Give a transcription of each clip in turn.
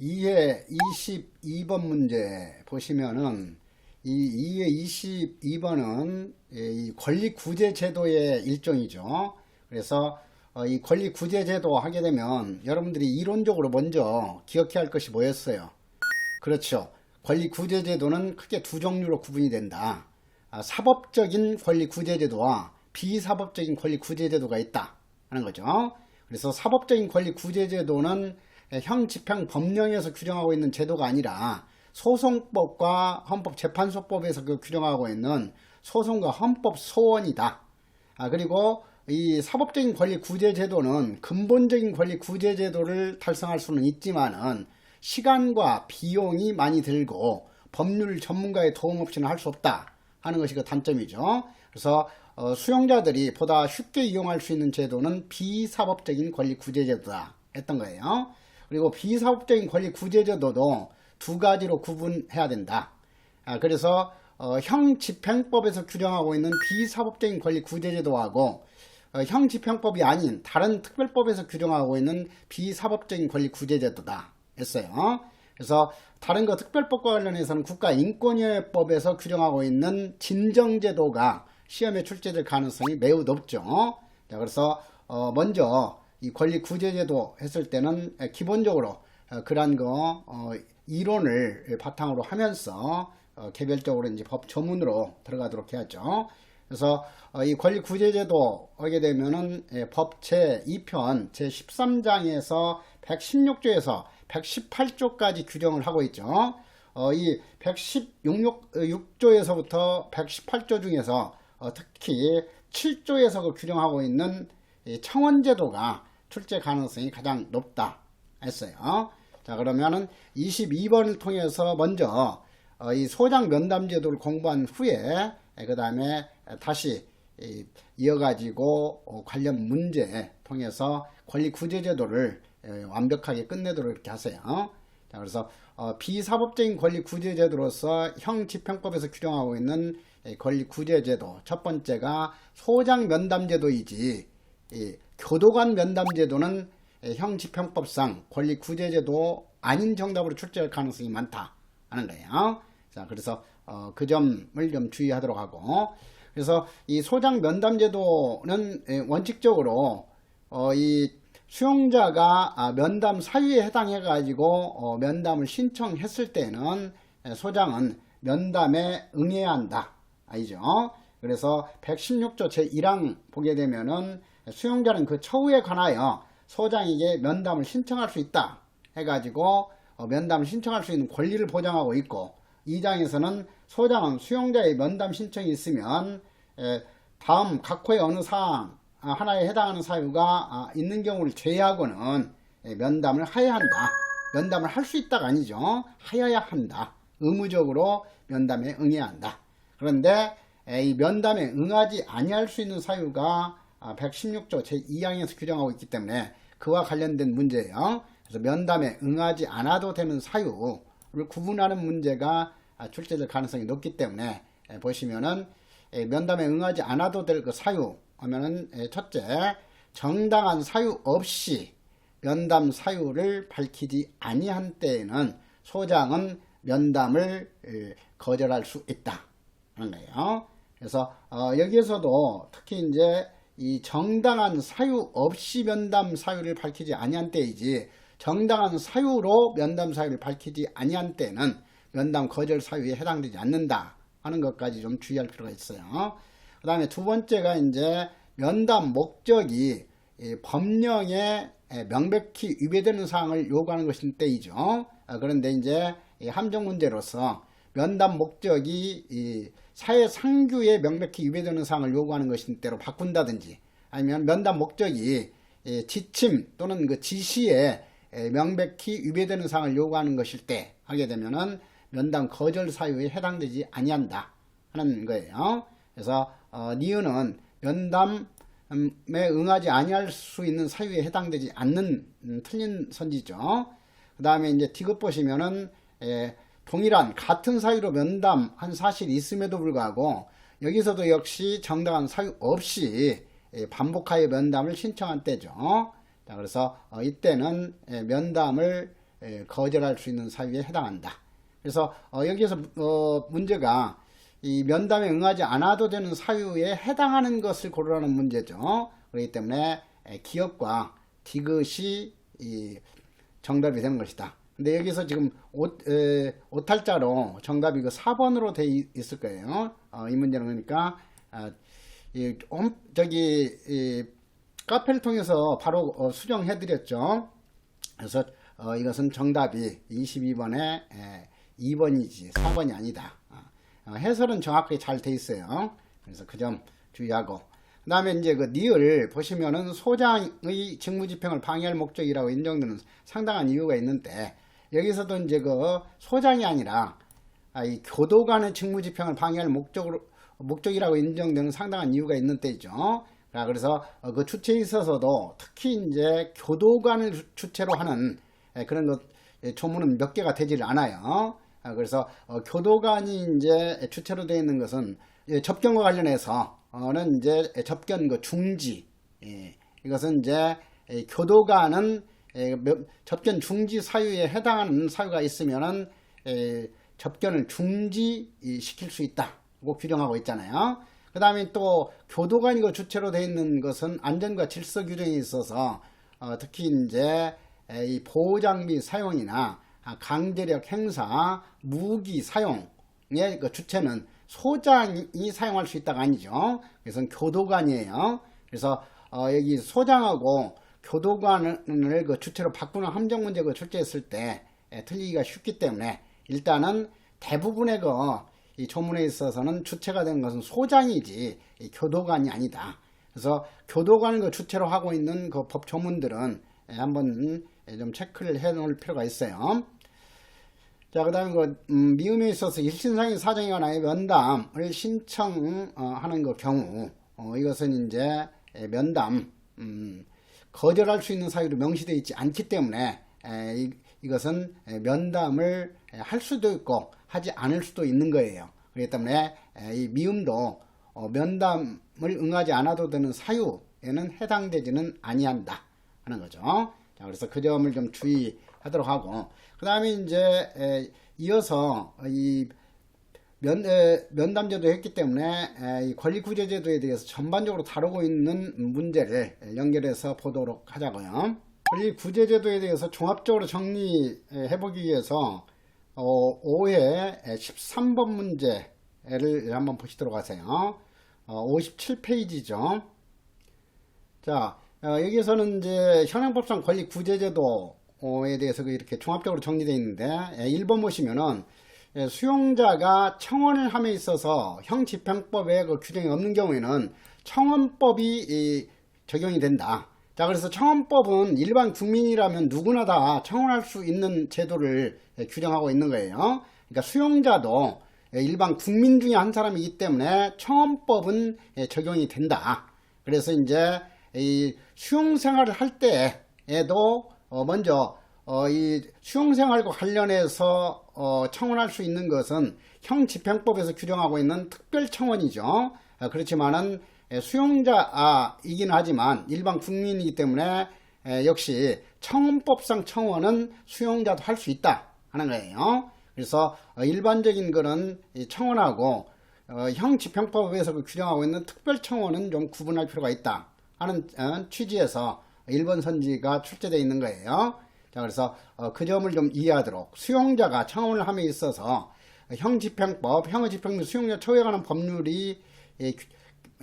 2회 22번 문제 보시면은 이 2회 22번은 이 권리 구제 제도의 일종이죠. 그래서 어, 이 권리 구제 제도 하게 되면 여러분들이 이론적으로 먼저 기억해야 할 것이 뭐였어요? 그렇죠. 권리 구제 제도는 크게 두 종류로 구분이 된다. 아, 사법적인 권리 구제 제도와 비사법적인 권리 구제 제도가 있다 하는 거죠. 그래서 사법적인 권리 구제 제도는 형 집행 법령에서 규정하고 있는 제도가 아니라 소송법과 헌법재판소법에서 그 규정하고 있는 소송과 헌법 소원이다. 아, 그리고 이 사법적인 권리 구제 제도는 근본적인 권리 구제 제도를 달성할 수는 있지만은 시간과 비용이 많이 들고 법률 전문가의 도움 없이는 할 수 없다 하는 것이 그 단점이죠. 그래서 어, 수용자들이 보다 쉽게 이용할 수 있는 제도는 비사법적인 권리 구제 제도다 했던 거예요. 그리고 비사법적인 권리 구제 제도도 두 가지로 구분해야 된다. 아, 그래서 어, 형 집행법에서 규정하고 있는 비사법적인 권리 구제 제도하고 어, 형 집행법이 아닌 다른 특별법에서 규정하고 있는 비사법적인 권리 구제 제도다 했어요. 그래서 다른 거 특별법과 관련해서는 국가인권위원회법에서 규정하고 있는 진정제도가 시험에 출제될 가능성이 매우 높죠. 자, 그래서 어, 먼저 이 권리 구제제도 했을 때는 기본적으로 어, 그러한 거 어, 이론을 바탕으로 하면서 어, 개별적으로 이제 법 조문으로 들어가도록 해야죠. 그래서 어, 이 권리 구제제도 하게 되면은 예, 법 제 2편 제 13장에서 116조에서 118조까지 규정을 하고 있죠. 어, 이 116조에서부터 118조 중에서 어, 특히 7조에서 그 규정하고 있는 이 청원제도가 출제 가능성이 가장 높다 했어요. 자 그러면은 22번을 통해서 먼저 어, 이 소장 면담 제도를 공부한 후에 그 다음에 다시 이, 이어가지고 어, 관련 문제 통해서 권리 구제 제도를 에, 완벽하게 끝내도록 이렇게 하세요. 자 그래서 어, 비사법적인 권리 구제 제도로서 형 집행법에서 규정하고 있는 이 권리 구제 제도 첫 번째가 소장 면담 제도이지 이 교도관 면담 제도는 형 집행법상 권리 구제 제도 아닌 정답으로 출제할 가능성이 많다 하는 거예요. 자, 그래서 어, 그 점을 좀 주의하도록 하고 그래서 이 소장 면담 제도는 에, 원칙적으로 어, 이 수용자가 아, 면담 사유에 해당해 가지고 어, 면담을 신청했을 때는 에, 소장은 면담에 응해야 한다. 아니죠? 그래서 116조 제1항 보게 되면은 수용자는 그 처우에 관하여 소장에게 면담을 신청할 수 있다 해가지고 어, 면담을 신청할 수 있는 권리를 보장하고 있고 2장에서는 소장은 수용자의 면담 신청이 있으면 에, 다음 각 호의 어느 사항 아, 하나에 해당하는 사유가 아, 있는 경우를 제외하고는 에, 면담을 하여야 한다. 면담을 할 수 있다가 아니죠. 하여야 한다. 의무적으로 면담에 응해야 한다. 그런데 에, 이 면담에 응하지 아니할 수 있는 사유가 아, 116조 제2항에서 규정하고 있기 때문에 그와 관련된 문제예요. 그래서 면담에 응하지 않아도 되는 사유를 구분하는 문제가 아, 출제될 가능성이 높기 때문에 에, 보시면은 에, 면담에 응하지 않아도 될 그 사유 하면은 에, 첫째 정당한 사유 없이 면담 사유를 밝히지 아니한 때에는 소장은 면담을 에, 거절할 수 있다. 그래서 어, 여기에서도 특히 이제 이 정당한 사유 없이 면담 사유를 밝히지 아니한 때이지 정당한 사유로 면담 사유를 밝히지 아니한 때는 면담 거절 사유에 해당되지 않는다 하는 것까지 좀 주의할 필요가 있어요. 그 다음에 두 번째가 이제 면담 목적이 이 법령에 명백히 위배되는 사항을 요구하는 것인 때이죠. 아, 그런데 이제 이 함정 문제로서 면담 목적이 이 사회 상규에 명백히 위배되는 사항을 요구하는 것인 때로 바꾼다든지 아니면 면담 목적이 이 지침 또는 그 지시에 명백히 위배되는 사항을 요구하는 것일 때 하게 되면은 면담 거절 사유에 해당되지 아니한다 하는 거예요. 그래서 어, 니은은 면담에 응하지 아니할 수 있는 사유에 해당되지 않는 음, 틀린 선지죠. 그 다음에 이제 디귿 보시면은 에, 동일한 같은 사유로 면담한 사실이 있음에도 불구하고 여기서도 역시 정당한 사유 없이 예, 반복하여 면담을 신청한 때죠. 자, 그래서 어, 이때는 예, 면담을 에, 거절할 수 있는 사유에 해당한다. 그래서 어, 여기에서 어, 문제가 이 면담에 응하지 않아도 되는 사유에 해당하는 것을 고르라는 문제죠. 그렇기 때문에 에, 기업과 디귿이 이 정답이 되는 것이다. 근데 여기서 지금 옷, 에, 오탈자로 정답이 그 4번으로 돼 있- 있을 거예요. 어, 이 문제는 그러니까 아, 이, 홈- 저기 이, 카페를 통해서 바로 어, 수정해 드렸죠. 그래서 어, 이것은 정답이 22번에 2번이지 4번이 아니다. 어, 해설은 정확하게 잘 돼 있어요. 그래서 그 점 주의하고 그 다음에 이제 그 니을 보시면은 소장의 직무집행을 방해할 목적이라고 인정되는 상당한 이유가 있는데 여기서도 이제 그 소장이 아니라 아, 이 교도관의 직무집행을 방해할 목적으로 목적이라고 인정되는 상당한 이유가 있는 때이죠. 자, 그래서 어, 그 주체에 있어서도 특히 이제 교도관을 주- 주체로 하는 예, 그런 것 예, 조문은 몇 개가 되질 않아요. 아, 그래서 어, 교도관이 이제 주체로 되어 있는 것은 예, 접견과 관련해서는 이제 접견 그 중지 예, 이것은 이제 예, 교도관은 접견 중지 사유에 해당하는 사유가 있으면은 예, 접견을 중지시킬 수 있다고 규정하고 있잖아요. 그 다음에 또 교도관이 그 주체로 되어 있는 것은 안전과 질서 규정이 있어서 어, 특히 이제 에, 이 보호장비 사용이나 아, 강제력 행사, 무기 사용의 그 주체는 소장이 사용할 수 있다가 아니죠. 그래서 교도관이에요. 그래서 어, 여기 소장하고 교도관을 그 주체로 바꾸는 함정 문제 그 출제했을 때 에, 틀리기가 쉽기 때문에 일단은 대부분의 그 이 조문에 있어서는 주체가 되는 것은 소장이지 이 교도관이 아니다. 그래서 교도관을 그 주체로 하고 있는 그 법 조문들은 에, 한번 에, 좀 체크를 해 놓을 필요가 있어요. 자, 그 다음에 그, 음, 미음에 있어서 일신상의 사정에 관하여 면담을 신청하는 그 경우, 어, 이것은 이제 에, 면담, 음, 거절할 수 있는 사유로 명시되어 있지 않기 때문에 이것은 에, 면담을 에, 할 수도 있고 하지 않을 수도 있는 거예요. 그렇기 때문에 에, 이 미음도 어, 면담을 응하지 않아도 되는 사유에는 해당되지는 아니한다 하는 거죠. 자, 그래서 그 점을 좀 주의하도록 하고 그 다음에 이제 에, 이어서 이 면, 에, 면담제도 했기 때문에 에, 이 권리구제제도에 대해서 전반적으로 다루고 있는 문제를 연결해서 보도록 하자고요. 권리구제제도에 대해서 종합적으로 정리해보기 위해서 어, 5회 13번 문제를 한번 보시도록 하세요. 어, 57페이지죠. 자, 어, 여기서는 이제 현행법상 권리 구제제도에 대해서 그 이렇게 종합적으로 정리되어 있는데, 예, 1번 보시면은, 예, 수용자가 청원을 함에 있어서 형집행법에 그 규정이 없는 경우에는 청원법이 이, 적용이 된다. 자, 그래서 청원법은 일반 국민이라면 누구나 다 청원할 수 있는 제도를 예, 규정하고 있는 거예요. 그러니까 수용자도 예, 일반 국민 중에 한 사람이기 때문에 청원법은 예, 적용이 된다. 그래서 이제 이 수용 생활을 할 때에도 어, 먼저 어, 이 수용 생활과 관련해서 어, 청원할 수 있는 것은 형집행법에서 규정하고 있는 특별 청원이죠. 어, 그렇지만은 에, 수용자이긴 하지만 일반 국민이기 때문에 에, 역시 청원법상 청원은 수용자도 할 수 있다 하는 거예요. 그래서 어, 일반적인 거는 이 청원하고 어, 형집행법에서 그 규정하고 있는 특별 청원은 좀 구분할 필요가 있다 하는 어, 취지에서 1번 선지가 출제되어 있는 거예요. 자, 그래서 어, 그 점을 좀 이해하도록 수용자가 청원을 함에 있어서 형집행법, 형의집행 및 수용자 처우에 관한 법률이 이 규-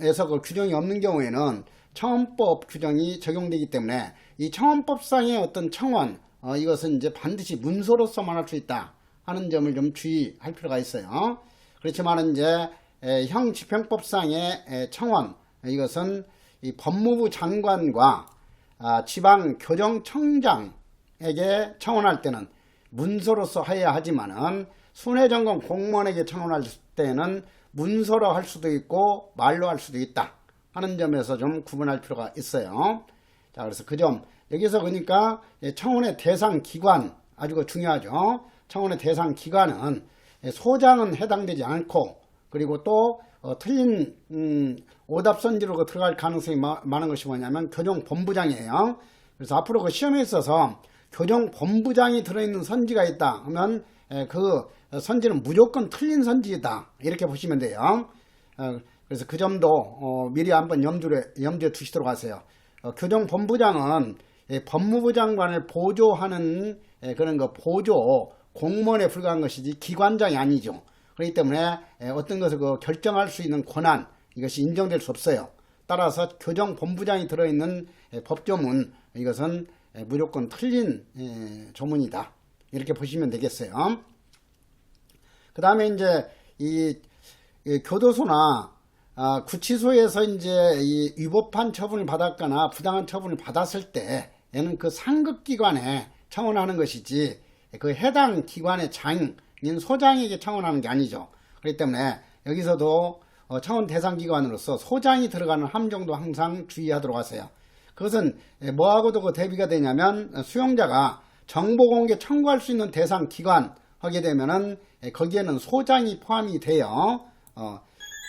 에서 그 규정이 없는 경우에는 청원법 규정이 적용되기 때문에 이 청원법상의 어떤 청원 어, 이것은 이제 반드시 문서로서만 할 수 있다 하는 점을 좀 주의할 필요가 있어요. 그렇지만 이제 에, 형집행법상의 에, 청원 이것은 이 법무부 장관과 아, 지방 교정청장 에게 청원할 때는 문서로서 해야 하지만은 순회점검 공무원에게 청원할 때는 문서로 할 수도 있고 말로 할 수도 있다 하는 점에서 좀 구분할 필요가 있어요. 자, 그래서 그 점 여기서 그러니까 예, 청원의 대상 기관 아주 그 중요하죠. 청원의 대상 기관은 예, 소장은 해당되지 않고 그리고 또 어, 틀린 음, 오답 선지로 그 들어갈 가능성이 마- 많은 것이 뭐냐면 교정 본부장이에요. 그래서 앞으로 그 시험에 있어서 교정 본부장이 들어있는 선지가 있다 하면 에, 그 선지는 무조건 틀린 선지이다 이렇게 보시면 돼요. 어, 그래서 그 점도 어, 미리 한번 염두에, 염두에 두시도록 하세요. 어, 교정 본부장은 예, 법무부 장관을 보조하는 예, 그런 거 보조 공무원에 불과한 것이지 기관장이 아니죠. 그렇기 때문에 예, 어떤 것을 그 결정할 수 있는 권한 이것이 인정될 수 없어요. 따라서 교정본부장이 들어있는 예, 법조문 이것은 예, 무조건 틀린 예, 조문이다. 이렇게 보시면 되겠어요. 그 다음에 이제 이, 이 교도소나 아, 구치소에서 이제 이 위법한 처분을 받았거나 부당한 처분을 받았을 때 얘는 그 상급 기관에 청원하는 것이지 그 해당 기관의 장인 소장에게 청원하는 게 아니죠. 그렇기 때문에 여기서도 어, 청원 대상 기관으로서 소장이 들어가는 함정도 항상 주의하도록 하세요. 그것은 뭐하고도 그 대비가 되냐면 수용자가 정보 공개 청구할 수 있는 대상 기관 하게 되면은 거기에는 소장이 포함이 돼요. 어,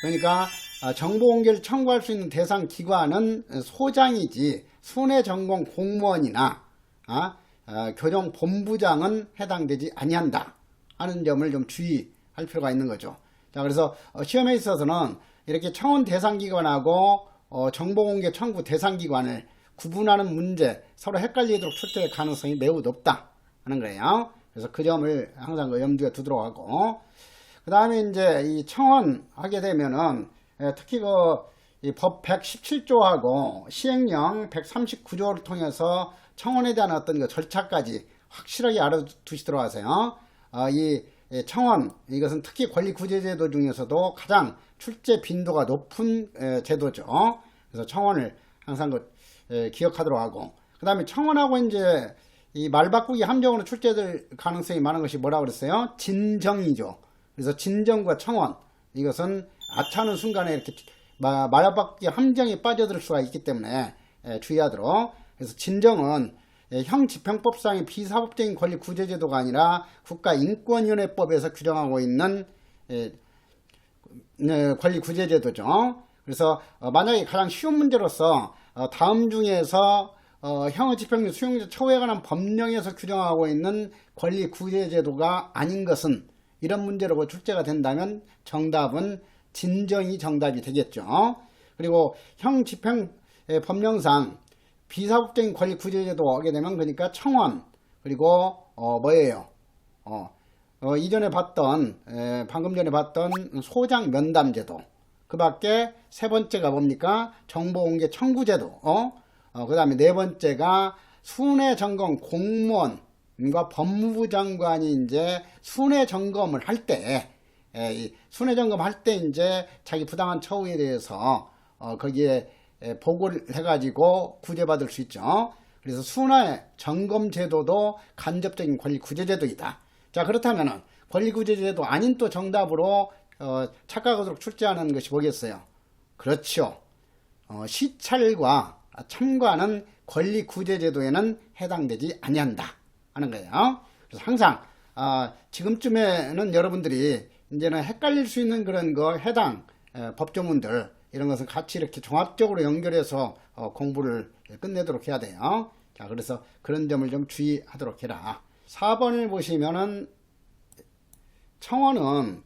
그러니까 아, 정보 공개를 청구할 수 있는 대상 기관은 소장이지 순회 전공 공무원이나 아, 아, 교정 본부장은 해당되지 아니한다 하는 점을 좀 주의할 필요가 있는 거죠. 자 그래서 어, 시험에 있어서는 이렇게 청원 대상 기관하고 어, 정보 공개 청구 대상 기관을 구분하는 문제 서로 헷갈리도록 출제될 가능성이 매우 높다 하는 거예요. 그래서 그 점을 항상 그 염두에 두도록 하고 그 다음에 이제 이 청원 하게 되면은 예, 특히 그법 117조하고 시행령 139조를 통해서 청원에 대한 어떤 그 절차까지 확실하게 알아두시도록 하세요. 어, 이 예, 청원 이것은 특히 권리구제제도 중에서도 가장 출제 빈도가 높은 에, 제도죠. 그래서 청원을 항상 그, 에, 기억하도록 하고 그 다음에 청원하고 이제 이 말바꾸기 함정으로 출제될 가능성이 많은 것이 뭐라고 그랬어요? 진정이죠. 그래서 진정과 청원 이것은 아차하는 순간에 이렇게 말바꾸기 함정에 빠져들 수가 있기 때문에 에, 주의하도록 그래서 진정은 예, 형집행법상의 비사법적인 권리 구제제도가 아니라 국가인권위원회법에서 규정하고 있는 예, 네, 권리 구제제도죠. 그래서 어, 만약에 가장 쉬운 문제로서 어, 다음 중에서 어, 형의 집행유 수용자 처우에 관한 법령에서 규정하고 있는 권리 구제 제도가 아닌 것은 이런 문제로 출제가 된다면 정답은 진정이 정답이 되겠죠. 그리고 형 집행 예, 법령상 비사법적인 권리 구제 제도 하게 되면 그러니까 청원 그리고 어 뭐예요? 어, 어 이전에 봤던 에, 방금 전에 봤던 소장 면담 제도 그 밖에 세 번째가 뭡니까? 정보공개 청구제도 어? 어 그 다음에 네 번째가 순회 점검 공무원과 법무부 장관이 이제 순회 점검을 할 때, 순회 점검 할 때 이제 자기 부당한 처우에 대해서 어, 거기에 에, 보고를 해가지고 구제받을 수 있죠. 그래서 순회 점검 제도도 간접적인 권리 구제 제도이다. 자 그렇다면은 권리 구제 제도 아닌 또 정답으로 어, 착각하도록 출제하는 것이 뭐겠어요? 그렇죠. 어, 시찰과 참관은 권리 구제 제도에는 해당되지 아니한다 하는 거예요. 그래서 항상 어, 지금쯤에는 여러분들이 이제는 헷갈릴 수 있는 그런 거 해당 에, 법조문들 이런 것은 같이 이렇게 종합적으로 연결해서 어, 공부를 끝내도록 해야 돼요. 자, 그래서 그런 점을 좀 주의하도록 해라. 4번을 보시면은 청원은 에,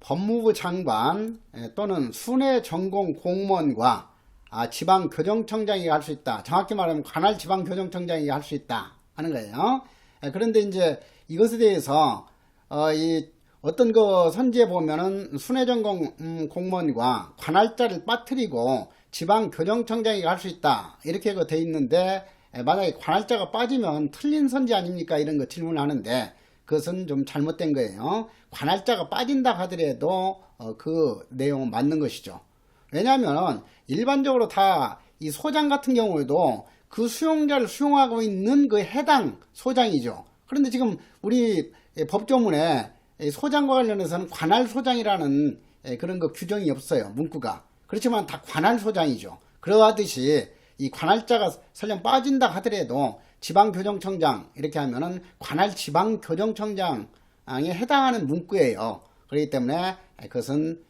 법무부 장관 에, 또는 순회 전공 공무원과 아, 지방 교정청장이 할 수 있다. 정확히 말하면 관할 지방 교정청장이 할 수 있다 하는 거예요. 에, 그런데 이제 이것에 대해서 어, 이 어떤 그 선지에 보면은 순회 전공 음, 공무원과 관할자를 빠뜨리고 지방 교정청장이 할 수 있다 이렇게 그돼 있는데 만약에 관할자가 빠지면 틀린 선지 아닙니까 이런 거 질문하는데 그것은 좀 잘못된 거예요. 관할자가 빠진다 하더라도 어, 그 내용은 맞는 것이죠. 왜냐하면 일반적으로 다 이 소장 같은 경우에도 그 수용자를 수용하고 있는 그 해당 소장이죠. 그런데 지금 우리 법조문에 소장과 관련해서는 관할 소장이라는 그런 거 규정이 없어요. 문구가. 그렇지만 다 관할 소장이죠. 그러하듯이 이 관할자가 설령 빠진다 하더라도 지방교정청장 이렇게 하면은 관할 지방교정청장에 해당하는 문구예요. 그렇기 때문에 그것은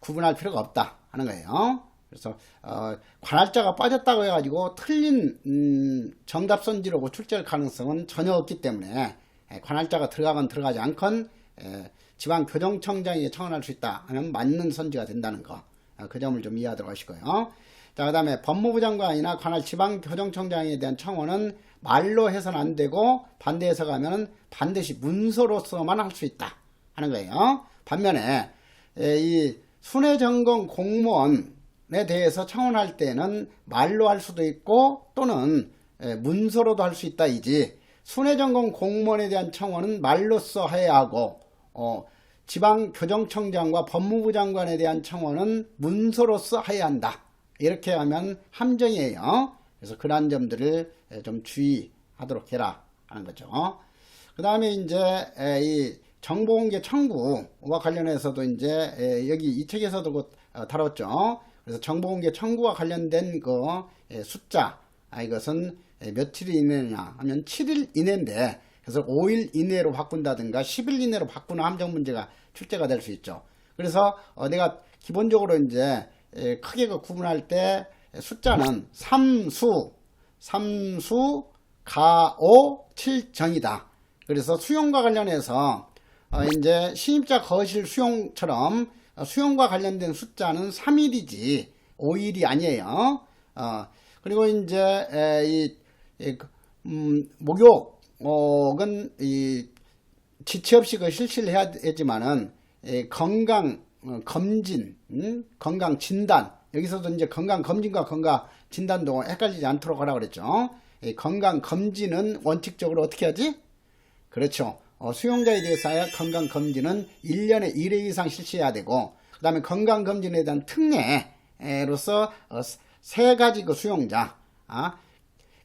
구분할 필요가 없다 하는 거예요. 그래서 어, 관할자가 빠졌다고 해가지고 틀린 음, 정답 선지로 출제할 가능성은 전혀 없기 때문에 에, 관할자가 들어가건 들어가지 않건 에, 지방교정청장이 청원할 수 있다 하면 맞는 선지가 된다는 거. 어, 그 점을 좀 이해하도록 하시고요. 자, 그 다음에 법무부 장관이나 관할 지방교정청장에 대한 청원은 말로 해서는 안 되고 반대해서 가면은 반드시 문서로서만 할 수 있다 하는 거예요. 반면에 에, 이 순회전공 공무원에 대해서 청원할 때는 말로 할 수도 있고 또는 에, 문서로도 할 수 있다 이지 순회전공 공무원에 대한 청원은 말로써 해야 하고 어, 지방교정청장과 법무부 장관에 대한 청원은 문서로서 해야 한다. 이렇게 하면 함정이에요. 그래서 그러한 점들을 좀 주의하도록 해라 하는 거죠. 그 다음에 이제 에, 이 정보공개 청구와 관련해서도 이제 에, 여기 이 책에서도 곧 어, 다뤘죠. 그래서 정보공개 청구와 관련된 그 에, 숫자 아, 이것은 에, 며칠 이내냐 하면 7일 이내인데 그래서 5일 이내로 바꾼다든가 10일 이내로 바꾸는 함정 문제가 출제가 될 수 있죠. 그래서 어, 내가 기본적으로 이제 에, 크게 그 구분할 때 숫자는 삼수, 삼수, 가오, 칠정이다. 그래서 수용과 관련해서 어, 이제 신입자 거실 수용처럼 어, 수용과 관련된 숫자는 3일이지 5일이 아니에요. 어, 그리고 이제 에, 이, 이, 그, 음, 목욕은 이 지체 없이 그 실시를 해야 되지만은 에, 건강 어, 검진, 음? 건강 진단 여기서도 이제 건강 검진과 건강 진단도 헷갈리지 않도록 하라 그랬죠. 이 건강 검진은 원칙적으로 어떻게 하지? 그렇죠. 어, 수용자에 대해서 건강 검진은 1년에 1회 이상 실시해야 되고, 그 다음에 건강 검진에 대한 특례로서 어, 세 가지 그 수용자, 아,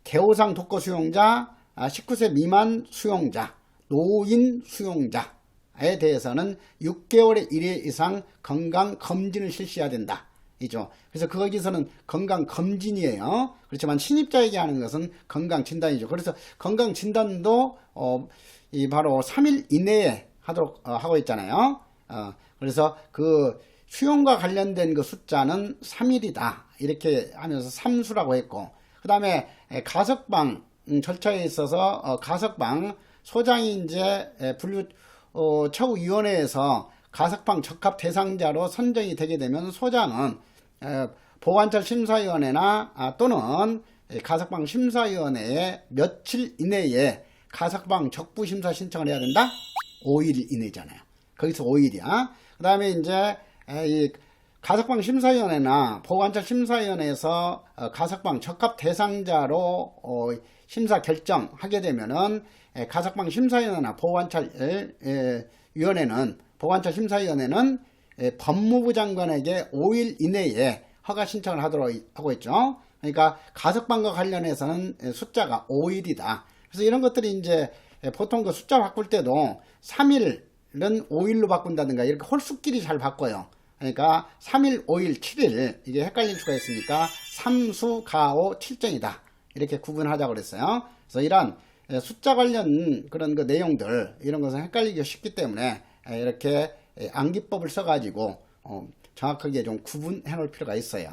개호상 독거 수용자, 아, 19세 미만 수용자, 노인 수용자 에 대해서는 6개월에 1회 이상 건강 검진을 실시해야 된다. 이죠. 그래서 거기서는 건강 검진이에요. 그렇지만 신입자에게 하는 것은 건강 진단이죠. 그래서 건강 진단도 어, 이 바로 3일 이내에 하도록 어, 하고 있잖아요. 어, 그래서 그 수용과 관련된 그 숫자는 3일이다. 이렇게 하면서 삼수라고 했고, 그 다음에 가석방 음, 절차에 있어서 어, 가석방 소장이 이제 에, 분류 어, 처우위원회에서 가석방 적합 대상자로 선정이 되게 되면 소장은 에, 보관처 심사위원회나 아, 또는 가석방 심사위원회에 며칠 이내에 가석방 적부 심사 신청을 해야 된다? 5일 이내잖아요. 거기서 5일이야. 그 다음에 이제 에, 이 가석방 심사위원회나 보관처 심사위원회에서 어, 가석방 적합 대상자로 어, 심사 결정하게 되면은 에, 가석방 심사위원회나 보관처 위원회는 보관처 심사위원회는 에, 법무부 장관에게 5일 이내에 허가 신청을 하도록 하고 있죠. 그러니까 가석방과 관련해서는 에, 숫자가 5일이다. 그래서 이런 것들이 이제 에, 보통 그 숫자 바꿀 때도 3일은 5일로 바꾼다든가 이렇게 홀수끼리 잘 바꿔요. 그러니까 3일, 5일, 7일 이게 헷갈릴 수가 있으니까 삼수, 가오, 칠정이다. 이렇게 구분하자고 그랬어요. 그래서 이런 에, 숫자 관련 그런 그 내용들 이런 것은 헷갈리기 쉽기 때문에 에, 이렇게 에, 암기법을 써가지고 어, 정확하게 좀 구분해 놓을 필요가 있어요.